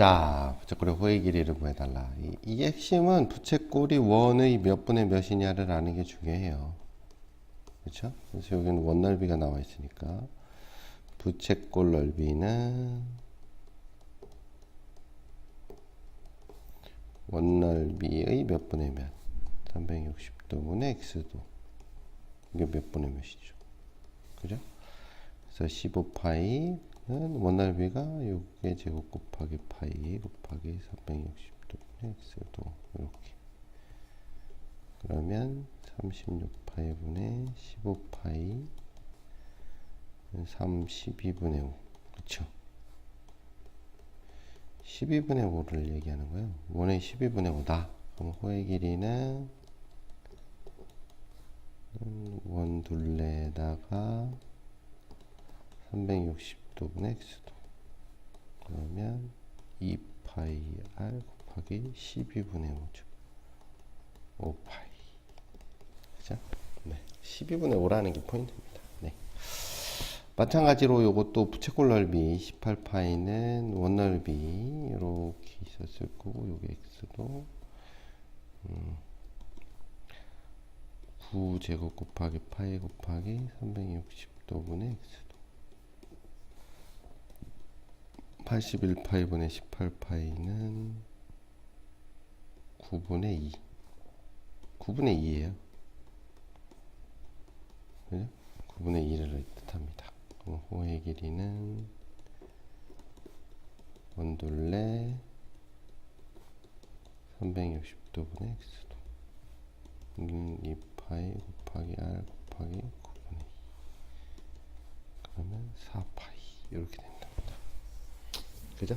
자, 부채꼴의 호의 길이를 구해달라. 이, 이 핵심은 부채꼴이 원의 몇 분의 몇이냐를 아는 게 중요해요. 그렇죠? 그래서 여기는 원 넓이가 나와 있으니까 부채꼴 넓이는 원 넓이의 몇 분의 몇? 360도 분의 x도 이게 몇 분의 몇이죠? 그죠? 그래서 15파이 는 원넓이가 요게 제곱 곱하기 파이 곱하기 360도분의 x도 이렇게. 그러면 36파이분의 15파이 32분의 5 그쵸? 12분의 5를 얘기하는 거예요. 원의 12분의 5다. 그럼 호의 길이는 음, 원 둘레에다가 360 도분의 x도 그러면 2파이 r 곱하기 12분의 5죠 5파이 그죠? 네. 12분의 5라는 게 포인트입니다 네. 마찬가지로 요것도 부채꼴 넓이 18파이는 원 넓이 이렇게 있었을 거고 요게 x도 음, 9제곱 곱하기 파이 곱하기 360도분의 x도 81파이분의 18파이는 9분의 2 9분의 2예요. 그죠? 9분의 2를 뜻합니다. 호의 길이는 원둘레 360도분의 x도. 음, 2파이 곱하기 r 곱하기 9분의 2 그러면 4파이. 이렇게 된답니다 그죠?